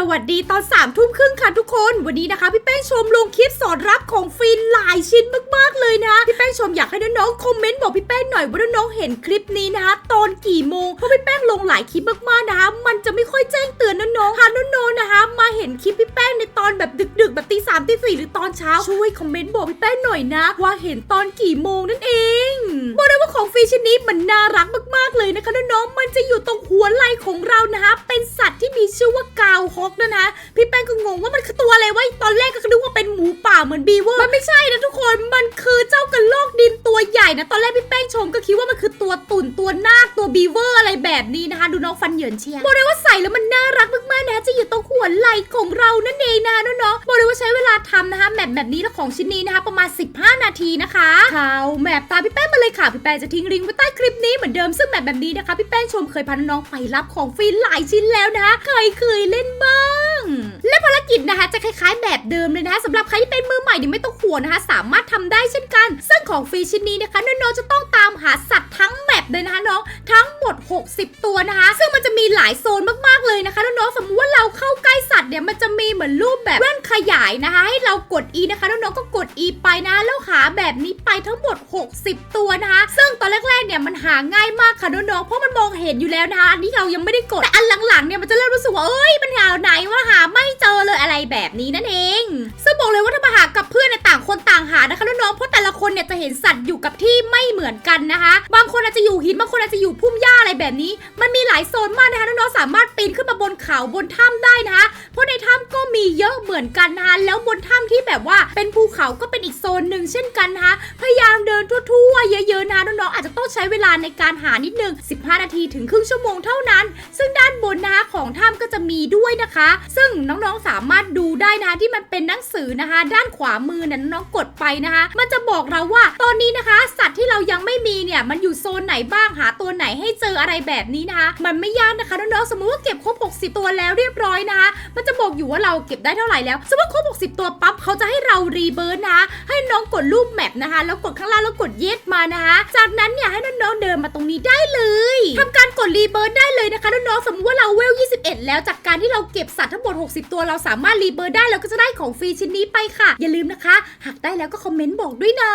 สวัสดีตอน3ามทุ่มครึ่งค่ะทุกคน วันนี้นะคะ พี่แป้งชมลงคลิปสอนรับของฟินหลายชิ้นมากๆเลยนะพี่แป้งชมอยากให้น้องๆคอมเมนต์บอกพี่แป้งหน่อยว่าน้องๆเห็นคลิปนี้นะคะ ตอนกี่โมงเพราะพี่แป้งลงหลายคลิปมากๆนะคะ มันจะไม่ค่อยแจ้งเตือนน้องๆค่ะน้องๆนะคะ มาเห็นคลิปพี่แป้งในตอนแบบดึก ๆ แบบตีสามตีสี่หรือตอนเช้าช่วยคอมเมนต์บอกพี่แป้งหน่อยนะ ว่าเห็นตอนกี่โมงนั่นเองบอกเลยว่าของฟรีชิ้นนี้มันน่ารักมากๆเลยนะคะน้องๆมันจะอยู่ตรงหัวไหล่ของเรานะคะเป็นสัตว์ที่มีชื่อว่า กาวฮอกนะนะ พี่แป้งก็งงว่ามันคือตัวอะไรวะตอนแรกก็นึกว่าเป็นหมูป่าเหมือนบีเวอร์มันไม่ใช่นะทุกคนมันคือเจ้ากระโลกดินตัวใหญ่นะตอนแรกพี่แป้งชมก็คิดว่ามันคือตัวตุ่นตัวนาคตัวบีเวอร์อะไรแบบนี้นะคะ ดูน้องฟันเหยินเชียร์บอกเลยว่าใส่แล้วมันน่า ไหล่ของเรานั่นเองนะคะน้องๆบอกเลยว่าใช้เวลาทำนะคะแบบแบบนี้และของชิ้นนี้นะคะประมาณ 15 นาทีนะคะข่าวแมปตามพี่แป้งมาเลยค่ะพี่แป้งจะทิ้งลิงก์ไว้ใต้คลิปนี้เหมือนเดิมซึ่งแบบแบบนี้นะคะพี่แป้งชมเคยพาน้องๆไปรับของฟรีหลายชิ้นแล้วนะคะใครเคยเล่นบ้างและภารกิจนะคะจะคล้ายๆ แบบเดิมเลยนะคะสำหรับใครที่เป็นมือใหม่เนี่ยไม่ต้องห่วงนะคะ สามารถทำได้เช่นกัน ซึ่งของฟรีชิ้นนี้นะคะน้องๆจะต้องตามหาสัตว์ทั้งแมปเลยนะคะน้องทั้งหมด 60 ตัวนะคะ ซึ่งมันจะมีหลายโซนมากๆ เลยนะคะน้องๆสมมติว่าเราเข้าใกล้สัตว์เนี่ยมันจะมีเหมือนรูปแบบแว่นขยายนะคะ ให้เรากด E นะคะน้องๆก็กด E ไปนะแล้วหาแบบนี้ไปทั้งหมด 60 ตัวนะคะ ซึ่งตอนแรกๆเนี่ยมันหาง่ายมากค่ะน้องๆเพราะมันมองเห็นอยู่แล้วนะคะอันนี้เรายังไม่ได้กดแต่อันหลังๆเนี่ยมันจะเริ่มรู้สึกว่าเอ้ยมันหาไหนว่าหาไม่เจอเลยอะไรแบบนี้นั่นเองซึ่งบอกเลยว่าถ้ามาหากับเพื่อนในต่างคนต่างหานะคะน้องๆเพราะ คนเนี่ยจะเห็นสัตว์อยู่กับที่ไม่เหมือนกันนะคะ บางคนอาจจะอยู่หินบางคนอาจจะอยู่พุ่มหญ้าอะไรแบบนี้ มันมีหลายโซนมากนะคะน้องๆสามารถปีนขึ้นมาบนเขาบนถ้ำได้นะคะ เพราะในถ้ำก็มีเยอะเหมือนกันนะคะแล้วบนถ้ำที่แบบว่าเป็นภูเขาก็เป็นอีกโซนหนึ่งเช่นกันนะคะพยายามเดินทั่วๆเยอะๆนะน้องๆอาจจะต้องใช้เวลาในการหานิดนึง 15 นาทีถึงครึ่งชั่วโมงเท่านั้น ของถ้ำก็จะมีด้วยนะคะ ซึ่งน้องๆสามารถดูได้นะคะที่มันเป็นหนังสือนะคะ ด้านขวามือเนี่ยน้องกดไปนะคะ มันจะบอกเราว่าตอนนี้นะคะส ยังไม่มีเนี่ยมันอยู่โซนไหนบ้างหาตัวไหนให้เจออะไรแบบนี้นะคะ มันไม่ยากนะคะน้องๆสมมติว่าเก็บครบ 60 ตัวแล้วเรียบร้อยนะคะ มันจะบอกอยู่ว่าเราเก็บได้เท่าไหร่แล้วสมมติครบ 60 ตัวปั๊บเขาจะให้เรารีเบิร์นนะคะให้น้องกดรูปแมปนะคะ แล้วกดข้างล่างแล้วกดเยสมานะคะ จากนั้นเนี่ยให้น้องๆเดินมาตรงนี้ได้เลยทำการกดรีเบิร์นได้เลยนะคะน้องๆสมมติว่าเราเวล 21 แล้วจากการที่เราเก็บสัตว์ทั้งหมด 60 ตัวเราสามารถรีเบิร์นได้แล้วก็จะได้ของฟรีชิ้นนี้ไปค่ะ อย่าลืมนะคะ หากได้แล้วก็คอมเมนต์บอกด้วยนะ